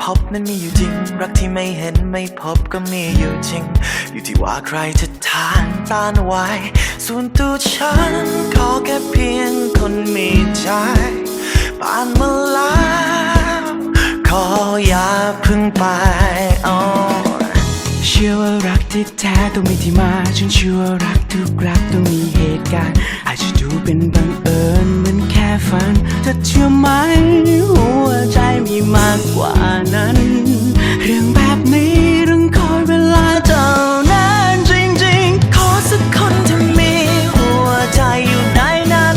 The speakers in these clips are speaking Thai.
พบนั้นมีอยู่จริง รักที่ไม่เห็นไม่พบก็มีอยู่จริง อยู่ที่ว่าใครจะทานต้านไว้ ส่วนตัวฉันขอแค่เพียงคนมีใจผ่านมาแล้วขออย่าพึ่งไปอ๋อเชื่อว่ารักที่แท้ต้องมีที่มาฉันเชื่อว่ารักทุกรักต้องมีเหตุการณ์อาจจะดูเป็นบังเอิญเหมือนแค่ฝันเธอเชื่อไหม ว่านั้น เรื่องแบบนี้ต้องคอยเวลาเท่านั้นจริงๆ ขอสักคนที่มีหัวใจอยู่ในนั้น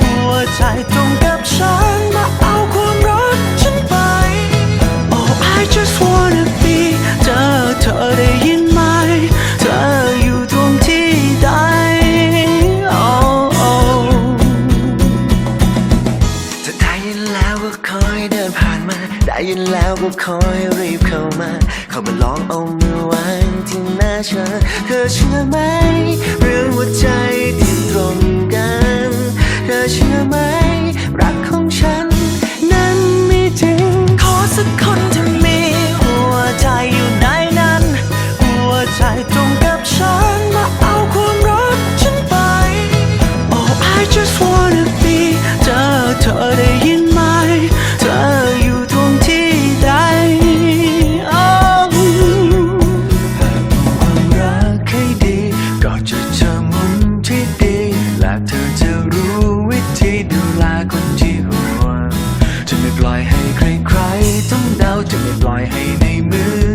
หัวใจตรงกับฉัน มาเอาความรักฉันไป Oh I just wanna be เธอเธอได้ยินไหม เธออยู่ตรงที่ใด Oh oh ถ้าได้ยินแล้วก็คอยเดินผ่านมา ยินแล้วก็คอยรีบเข้ามา เข้ามาลองเอามือวางที่หน้าฉันเธอเชื่อไหมเรื่องหัวใจ ปล่อยให้ใครๆต้องเดาจะไม่ปล่อยให้ในมือ